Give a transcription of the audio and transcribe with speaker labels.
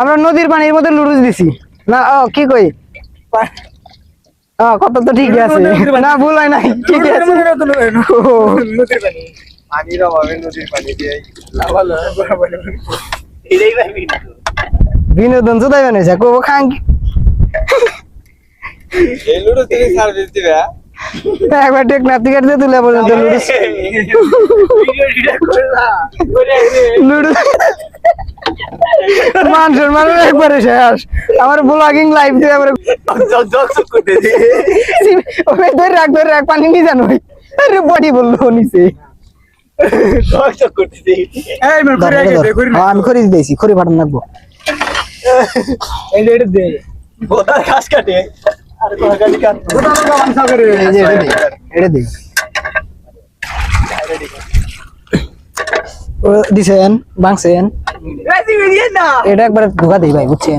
Speaker 1: আমরা নদীর পানির মধ্যে দিছি। না ও কি কই? হ্যাঁ কত তো ঠিক আছে। না ভুল হয় নাই। ঠিক আছে।
Speaker 2: পানির অভাবে নদীর পানি দিয়ে
Speaker 1: বিনোদন। জুদাই বানাইছে। কব খাং
Speaker 2: এই লুডো তুমি সার্ভিস দিবে
Speaker 1: একবার টেকনাফ থেকে দিয়ে তুলে পর্যন্ত লুডুস লুডুস মানুষের মানুষ একবারে শেষ আমার ব্লগিং লাইভ দিয়ে আমার ওই ধরে রাখ ধরে রাখ পানি নিয়ে জানো আরে বডি বলল নিচে হ্যাঁ, আমি খড়ি দিয়েছি খড়ি ফাটান
Speaker 2: ঘাস কাটে আর কোন গাড়ি কাট বোদা বোদা মানসা করে
Speaker 1: এই যে এটা দে এটা দে ও দিছেন বাংছেন
Speaker 2: রাজি হয়ে না
Speaker 1: এটা একবার ধোকা দেই ভাই বুঝছেন